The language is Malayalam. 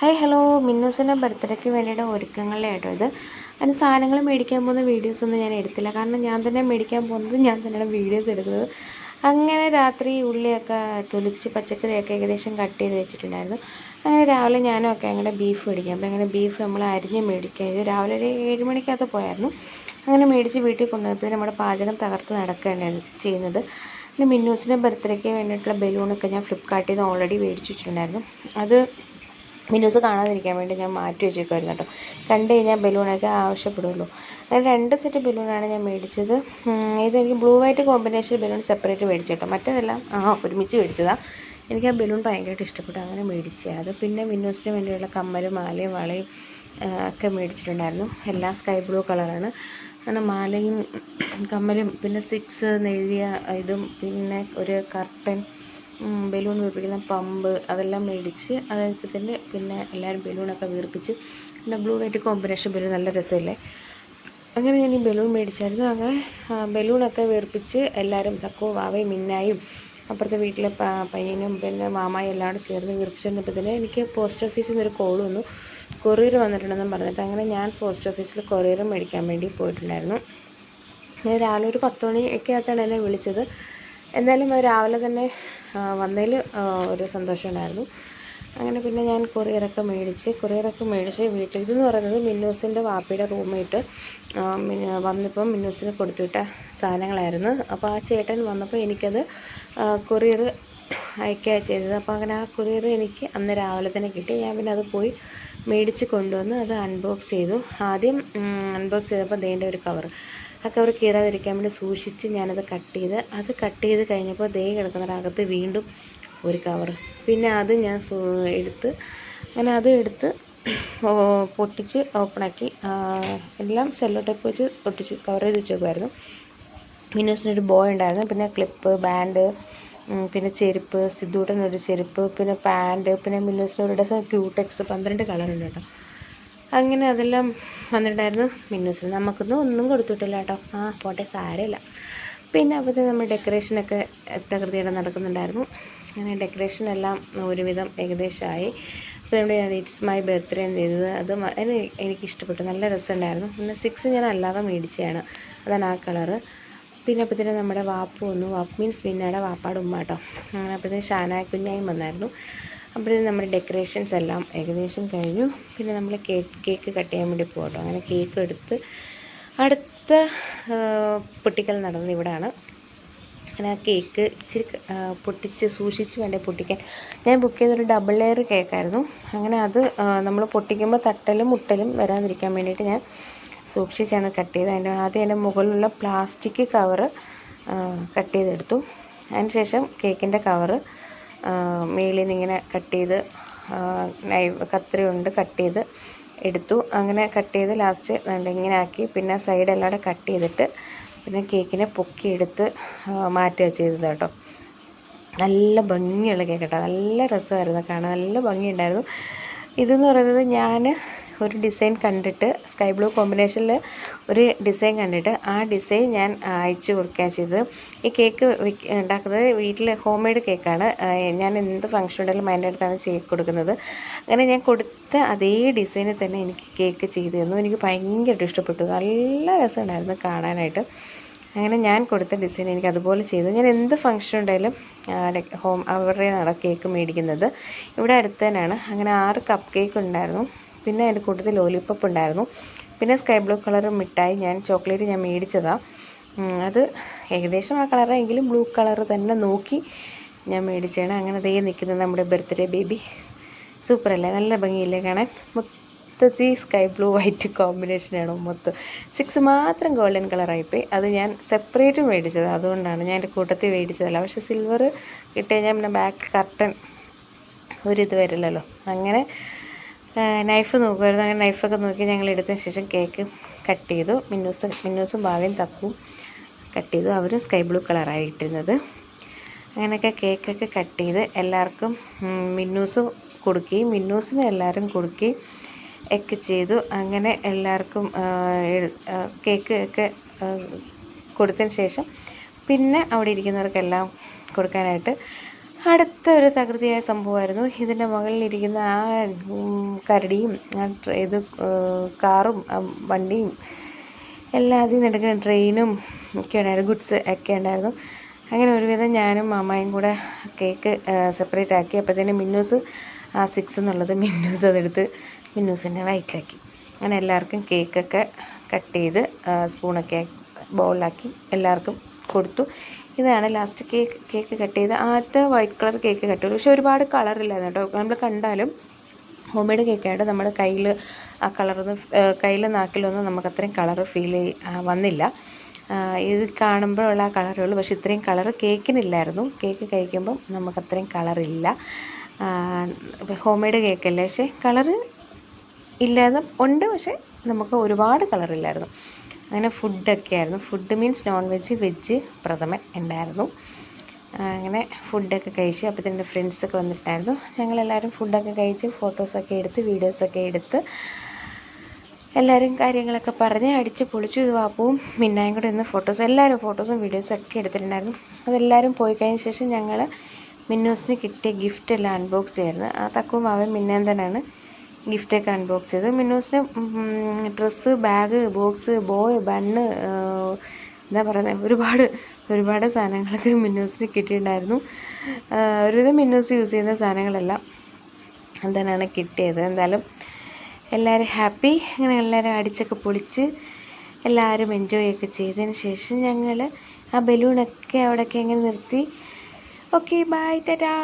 ഹായ് ഹലോ മിന്നൂസിന്റെ ബർത്ത്ഡേക്ക് വേണ്ടിയിട്ട് ഒരുക്കങ്ങളിലെ കേട്ടോ ഇത്. അതിന് സാധനങ്ങൾ മേടിക്കാൻ പോകുന്ന വീഡിയോസ് ഒന്നും ഞാൻ എടുത്തില്ല. കാരണം ഞാൻ തന്നെ മേടിക്കാൻ പോകുന്നത് ഞാൻ തന്നെയാണ് വീഡിയോസ് എടുക്കുന്നത്. അങ്ങനെ രാത്രി ഉള്ളിയൊക്കെ തൊലിച്ച് പച്ചക്കറിയൊക്കെ ഏകദേശം കട്ട് ചെയ്ത് വെച്ചിട്ടുണ്ടായിരുന്നു. അങ്ങനെ രാവിലെ ഞാനും ഒക്കെ അങ്ങനെ ബീഫ് മേടിക്കാം അപ്പോൾ അങ്ങനെ ബീഫ് നമ്മൾ അരിഞ്ഞ് മേടിക്കുക ഇത് രാവിലെ ഒരു ഏഴ് മണിക്കകത്ത് പോയായിരുന്നു. അങ്ങനെ മേടിച്ച് വീട്ടിൽ കൊണ്ടുവന്നപ്പോൾ നമ്മുടെ പാചകം തകർത്ത് നടക്കുകയാണ് ചെയ്യുന്നത്. പിന്നെ മിന്നൂസിന്റെ ബർത്ത്ഡേക്ക് വേണ്ടിയിട്ടുള്ള ബലൂണൊക്കെ ഞാൻ ഫ്ലിപ്കാർട്ടിൽ നിന്ന് ഓൾറെഡി മേടിച്ച് വെച്ചിട്ടുണ്ടായിരുന്നു. അത് മിന്നൂസ് കാണാതിരിക്കാൻ വേണ്ടി ഞാൻ മാറ്റി വെച്ചേക്കുമായിരുന്നു കേട്ടോ. കണ്ടു കഴിഞ്ഞാൽ ബലൂണൊക്കെ ആവശ്യപ്പെടുള്ളൂ അങ്ങനെ രണ്ട് സെറ്റ് ബലൂണാണ് ഞാൻ മേടിച്ചത്. ഇതെനിക്ക് blue white combination balloon separate മേടിച്ചു കേട്ടോ. മറ്റേതെല്ലാം ആ ഒരുമിച്ച് മേടിച്ചതാണ് എനിക്ക് ആ ബലൂൺ ഭയങ്കരമായിട്ട് ഇഷ്ടപ്പെട്ടു. അങ്ങനെ മേടിച്ചത് അത് പിന്നെ വിൻഡോസിന് വേണ്ടിയുള്ള കമ്മലും മാലയും വളയും ഒക്കെ മേടിച്ചിട്ടുണ്ടായിരുന്നു. എല്ലാം സ്കൈ ബ്ലൂ കളറാണ് അങ്ങനെ മാലയും കമ്മലും പിന്നെ സിക്സ് എഴുതിയ ഇതും പിന്നെ ഒരു കർട്ടൻ ബലൂൺ വീർപ്പിക്കുന്ന പമ്പ് അതെല്ലാം മേടിച്ച് അതായത് തന്നെ പിന്നെ എല്ലാവരും ബലൂണൊക്കെ വീർപ്പിച്ച് പിന്നെ ബ്ലൂ വൈറ്റ് കോമ്പിനേഷൻ ബലൂൺ നല്ല രസമല്ലേ? അങ്ങനെ ഞാൻ ഈ ബലൂൺ മേടിച്ചായിരുന്നു. അങ്ങനെ ബലൂണൊക്കെ വീർപ്പിച്ച് എല്ലാവരും തക്കോ വാവയും മിന്നായും അപ്പുറത്തെ വീട്ടിലെ പയ്യനും പിന്നെ മാമായും എല്ലാം കൂടെ ചേർന്ന് വീർപ്പിച്ചിരുന്നപ്പോൾ തന്നെ എനിക്ക് പോസ്റ്റ് ഓഫീസിൽ നിന്നൊരു കോൾ വന്നു. കൊറിയർ വന്നിട്ടുണ്ടെന്നും പറഞ്ഞിട്ട് അങ്ങനെ ഞാൻ പോസ്റ്റ് ഓഫീസിൽ കൊറിയർ മേടിക്കാൻ വേണ്ടി പോയിട്ടുണ്ടായിരുന്നു. ഞാൻ രാവിലെ ഒരു പത്ത് മണിയൊക്കെ അകത്താണ് എന്നെ വിളിച്ചത്. എന്തായാലും രാവിലെ തന്നെ വന്നതിൽ ഒരു സന്തോഷമുണ്ടായിരുന്നു. അങ്ങനെ പിന്നെ ഞാൻ കൊറിയറൊക്കെ മേടിച്ച് കൊറിയറൊക്കെ മേടിച്ച് വീട്ടിൽ ഇതെന്ന് പറയുന്നത് മിന്നൂസിന്റെ വാപ്പിയുടെ റൂമേറ്റ് വന്നപ്പം മിന്നൂസിന് കൊടുത്തുവിട്ട സാധനങ്ങളായിരുന്നു. അപ്പോൾ ആ ചേട്ടൻ വന്നപ്പോൾ എനിക്കത് കൊറിയർ അയക്കുക ചെയ്തത്. അപ്പോൾ അങ്ങനെ ആ കൊറിയർ എനിക്ക് അന്ന് രാവിലെ തന്നെ കിട്ടി. ഞാൻ പിന്നെ അത് പോയി മേടിച്ച് കൊണ്ടുവന്ന് അത് അൺബോക്സ് ചെയ്തു. ആദ്യം അൺബോക്സ് ചെയ്തപ്പോൾ ദേന്റെ ഒരു കവർ ആ കവർ കീറാതിരിക്കാൻ വേണ്ടി സൂക്ഷിച്ച് ഞാനത് കട്ട് ചെയ്ത് അത് കട്ട് ചെയ്ത് കഴിഞ്ഞപ്പോൾ ദേ കിടക്കുന്നതിനകത്ത് വീണ്ടും ഒരു കവർ പിന്നെ അത് ഞാൻ എടുത്ത് അങ്ങനെ അത് എടുത്ത് പൊട്ടിച്ച് ഓപ്പണാക്കി എല്ലാം സെല്ലോ ടൈപ്പ് വെച്ച് പൊട്ടിച്ച് കവർ ചെയ്ത് വെച്ചേക്കുമായിരുന്നു വെച്ചിട്ടൊരു ബോയ് ഉണ്ടായിരുന്നു. പിന്നെ ക്ലിപ്പ് ബാൻഡ് പിന്നെ ചെരുപ്പ് സിദ്ധൂട്ടനൊരു ചെരുപ്പ് പിന്നെ പാന്റ് പിന്നെ മിന്നൂസിനൊരു ഡസൻ ക്യൂടെക്സ് പന്ത്രണ്ട് കളറുണ്ട് കേട്ടോ. അങ്ങനെ അതെല്ലാം വന്നിട്ടുണ്ടായിരുന്നു. മിന്നൂസിന് നമുക്കൊന്നും ഒന്നും കൊടുത്തിട്ടില്ല കേട്ടോ. ആ പോട്ടെ സാരമില്ല. പിന്നെ അപ്പോഴത്തെ നമ്മൾ ഡെക്കറേഷനൊക്കെ തകൃതിയുടെ നടക്കുന്നുണ്ടായിരുന്നു. അങ്ങനെ ഡെക്കറേഷൻ എല്ലാം ഒരുവിധം ഏകദേശമായി. അപ്പോൾ നമ്മുടെ ഇറ്റ്സ് മൈ ബർത്ത്ഡേ ചെയ്തത് അത് എനിക്കിഷ്ടപ്പെട്ടു നല്ല രസമുണ്ടായിരുന്നു. പിന്നെ സിക്സ് ഞാൻ അല്ലാതെ മേടിച്ചതാണ്. അതാണ് ആ കളറ്. പിന്നെ അപ്പോഴത്തേനും നമ്മുടെ വാപ്പു വന്നു. വാപ്പ് മീൻസ് പിന്നെ വാപ്പാട് ഉമ്മ കേട്ടോ. അങ്ങനെ അപ്പോഴത്തേനും ഷാനായ കുഞ്ഞായും വന്നായിരുന്നു. അപ്പോഴത്തേനും നമ്മുടെ ഡെക്കറേഷൻസ് എല്ലാം ഏകദേശം കഴിഞ്ഞു. പിന്നെ നമ്മൾ കേക്ക് കേക്ക് കട്ട് ചെയ്യാൻ വേണ്ടി പോകട്ടോ. അങ്ങനെ കേക്ക് എടുത്ത് അടുത്ത പൊട്ടിക്കൽ നടന്നത് ഇവിടെയാണ് അങ്ങനെ ആ കേക്ക് ഇച്ചിരി പൊട്ടിച്ച് സൂക്ഷിച്ച് വേണ്ടേ പൊട്ടിക്കാൻ. ഞാൻ ബുക്ക് ചെയ്തൊരു ഡബിൾ ലെയർ കേക്കായിരുന്നു അങ്ങനെ അത് നമ്മൾ പൊട്ടിക്കുമ്പോൾ തട്ടലും മുട്ടലും വരാതിരിക്കാൻ വേണ്ടിയിട്ട് ഞാൻ സൂക്ഷിച്ചാണ് കട്ട് ചെയ്തത്. അതിന്റെ ആദ്യം അതിന്റെ മുകളിലുള്ള പ്ലാസ്റ്റിക് കവറ് കട്ട് ചെയ്തെടുത്തു. അതിന് ശേഷം കേക്കിന്റെ കവറ് മേളിൽ നിന്ന് ഇങ്ങനെ കട്ട് ചെയ്ത് നൈവ് കത്രി കൊണ്ട് കട്ട് ചെയ്ത് എടുത്തു. അങ്ങനെ കട്ട് ചെയ്ത് ലാസ്റ്റ് ഇങ്ങനെ ആക്കി. പിന്നെ സൈഡ് എല്ലാവരും കട്ട് ചെയ്തിട്ട് പിന്നെ കേക്കിനെ പൊക്കിയെടുത്ത് മാറ്റുക ചെയ്തത് കേട്ടോ. നല്ല ഭംഗിയുള്ള കേക്ക് കേട്ടോ. നല്ല രസമായിരുന്നു കാണാൻ. നല്ല ഭംഗിയുണ്ടായിരുന്നു. ഇതെന്ന് പറയുന്നത് ഞാൻ ഒരു ഡിസൈൻ കണ്ടിട്ട് സ്കൈ ബ്ലൂ കോമ്പിനേഷനിൽ ഒരു ഡിസൈൻ കണ്ടിട്ട് ആ ഡിസൈൻ ഞാൻ അയച്ചു കൊടുക്കുകയാണ് ചെയ്തത്. ഈ കേക്ക് ഉണ്ടാക്കുന്നത് വീട്ടിൽ ഹോം മെയ്ഡ് കേക്കാണ് ഞാൻ എന്ത് ഫംഗ്ഷൻ ഉണ്ടെങ്കിലും മൈൻഡ് അടുത്താണ് ചെയ്ത് കൊടുക്കുന്നത്. അങ്ങനെ ഞാൻ കൊടുത്ത അതേ ഡിസൈനിൽ തന്നെ എനിക്ക് കേക്ക് ചെയ്ത് തന്നു. എനിക്ക് ഭയങ്കരമായിട്ട് ഇഷ്ടപ്പെട്ടു. നല്ല രസമുണ്ടായിരുന്നു കാണാനായിട്ട്. അങ്ങനെ ഞാൻ കൊടുത്ത ഡിസൈൻ എനിക്ക് അതുപോലെ ചെയ്തു. ഞാൻ എന്ത് ഫംഗ്ഷൻ ഉണ്ടായാലും ഹോം അവരുടെ കേക്ക് മേടിക്കുന്നത്. ഇവിടെ അടുത്ത് തന്നെയാണ്. അങ്ങനെ ആറ് കപ്പ് കേക്ക് ഉണ്ടായിരുന്നു. പിന്നെ അതിന്റെ കൂട്ടത്തിൽ ലോലിപ്പപ്പ് ഉണ്ടായിരുന്നു. പിന്നെ സ്കൈ ബ്ലൂ കളർ മിഠായി ഞാൻ ചോക്ലേറ്റ് ഞാൻ മേടിച്ചതാണ് അത് ഏകദേശം ആ കളറെങ്കിലും ബ്ലൂ കളർ തന്നെ നോക്കി ഞാൻ മേടിച്ചാണ് അങ്ങനെ ദേ നിൽക്കുന്നത് നമ്മുടെ ബർത്ത്ഡേ ബേബി സൂപ്പറല്ലേ നല്ല ഭംഗിയില്ലേ കാണാൻ? മൊത്തത്തിൽ സ്കൈ ബ്ലൂ വൈറ്റ് കോമ്പിനേഷനാണ് മൊത്തം. സിക്സ് മാത്രം ഗോൾഡൻ കളറായിപ്പോയി അത് ഞാൻ സെപ്പറേറ്റ് മേടിച്ചത്. അതുകൊണ്ടാണ് ഞാൻ എന്റെ കൂട്ടത്തിൽ മേടിച്ചതല്ല. പക്ഷേ സിൽവർ കിട്ടിയാൽ ഞാൻ പിന്നെ ബാക്ക് കർട്ടൻ ഒരിത് വരില്ലല്ലോ. അങ്ങനെ നൈഫ് നോക്കുമായിരുന്നു അങ്ങനെ നൈഫൊക്കെ നോക്കി ഞങ്ങൾ എടുത്ത ശേഷം കേക്ക് കട്ട് ചെയ്തു. മിന്നൂസ് മിന്നൂസും ഭാവിയും തപ്പും കട്ട് ചെയ്തു. അവരും സ്കൈ ബ്ലൂ കളറായി ഇട്ടിരുന്നത്. അങ്ങനെയൊക്കെ കേക്കൊക്കെ കട്ട് ചെയ്ത് എല്ലാവർക്കും മിന്നൂസ് കൊടുക്കുകയും മിന്നൂസിന് എല്ലാവരും കൊടുക്കുകയും ഒക്കെ ചെയ്തു. അങ്ങനെ എല്ലാവർക്കും കേക്ക് ഒക്കെ കൊടുത്തതിന് ശേഷം പിന്നെ അവിടെ ഇരിക്കുന്നവർക്കെല്ലാം കൊടുക്കാനായിട്ട് അടുത്ത ഒരു തകൃതിയായ സംഭവമായിരുന്നു. ഇതിന്റെ മുകളിലിരിക്കുന്ന ആ കരടിയും ആ ഇത് കാറും വണ്ടിയും എല്ലാം അതിൽ നിന്നെടുക്കുന്ന ട്രെയിനും ഒക്കെ ഉണ്ടായിരുന്നു. ഗുഡ്സ് ഒക്കെ ഉണ്ടായിരുന്നു. അങ്ങനെ ഒരുവിധം ഞാനും മാമായും കൂടെ കേക്ക് സെപ്പറേറ്റ് ആക്കി. അപ്പോഴത്തേനും മിന്നൂസ് ആ സിക്സ് എന്നുള്ളത് മിന്നൂസ് അതെടുത്ത് മിന്നൂസിന്റെ വയറ്റിലാക്കി. അങ്ങനെ എല്ലാവർക്കും കേക്കൊക്കെ കട്ട് ചെയ്ത് സ്പൂണൊക്കെ ബൗളിലാക്കി എല്ലാവർക്കും കൊടുത്തു. ഇതാണ് ലാസ്റ്റ് കേക്ക് കേക്ക് കട്ട് ചെയ്ത് ആദ്യത്തെ വൈറ്റ് കളർ കേക്ക് കട്ട് ചെയ്തു. പക്ഷേ ഒരുപാട് കളറില്ലായിരുന്നു കേട്ടോ. നമ്മൾ കണ്ടാലും ഹോം മെയ്ഡ് കേക്കായിട്ട് നമ്മുടെ കയ്യിൽ ആ കളറൊന്നും കയ്യിൽ നാക്കിലൊന്നും നമുക്ക് അത്രയും കളർ ഫീൽ വന്നില്ല. ഇത് കാണുമ്പോഴുള്ള ആ കളറേ ഉള്ളൂ. പക്ഷേ ഇത്രയും കളർ കേക്കിനില്ലായിരുന്നു കേക്ക് കഴിക്കുമ്പം നമുക്ക് അത്രയും കളറില്ല ഹോം മെയ്ഡ് കേക്കല്ലേ പക്ഷേ കളറ് ഇല്ലാതെ ഉണ്ട്. പക്ഷേ നമുക്ക് ഒരുപാട് കളറില്ലായിരുന്നു അങ്ങനെ ഫുഡൊക്കെ ആയിരുന്നു. Food means non veg veg prathaman ഉണ്ടായിരുന്നു. അങ്ങനെ ഫുഡൊക്കെ കഴിച്ച് അപ്പോൾ എന്റെ ഫ്രണ്ട്സൊക്കെ വന്നിട്ടായിരുന്നു. ഞങ്ങളെല്ലാവരും ഫുഡൊക്കെ കഴിച്ച് ഫോട്ടോസൊക്കെ എടുത്ത് വീഡിയോസൊക്കെ എടുത്ത് എല്ലാവരും കാര്യങ്ങളൊക്കെ പറഞ്ഞ് അടിച്ച് പൊളിച്ചു. ഇത് വാപ്പവും മിന്നായും കൂടെ ഇന്ന് ഫോട്ടോസ് എല്ലാവരും ഫോട്ടോസും വീഡിയോസും ഒക്കെ എടുത്തിട്ടുണ്ടായിരുന്നു. അതെല്ലാവരും പോയി കഴിഞ്ഞ ശേഷം ഞങ്ങൾ മിന്നൂസിന് കിട്ടിയ ഗിഫ്റ്റ് എല്ലാം അൺബോക്സ് ചെയ്യായിരുന്നു ആ തക്കവും അവൻ മിന്നാൻ തന്നെയാണ് ഗിഫ്റ്റൊക്കെ അൺബോക്സ് ചെയ്ത്. മിന്നൂസിന് dress bag box boy bun എന്താ പറയുന്നത് ഒരുപാട് ഒരുപാട് സാധനങ്ങളൊക്കെ മിന്നൂസിന് കിട്ടിയിട്ടുണ്ടായിരുന്നു. ഒരുവിധം മിന്നൂസ് യൂസ് ചെയ്യുന്ന സാധനങ്ങളെല്ലാം തന്നെയാണ് കിട്ടിയത്. എന്തായാലും എല്ലാവരും ഹാപ്പി അങ്ങനെ എല്ലാവരും അടിച്ചൊക്കെ പൊളിച്ച് എല്ലാവരും എൻജോയ് ഒക്കെ ചെയ്തതിന് ശേഷം ഞങ്ങൾ ആ ബലൂണൊക്കെ അവിടെയൊക്കെ ഇങ്ങനെ നിർത്തി. Okay bye Tata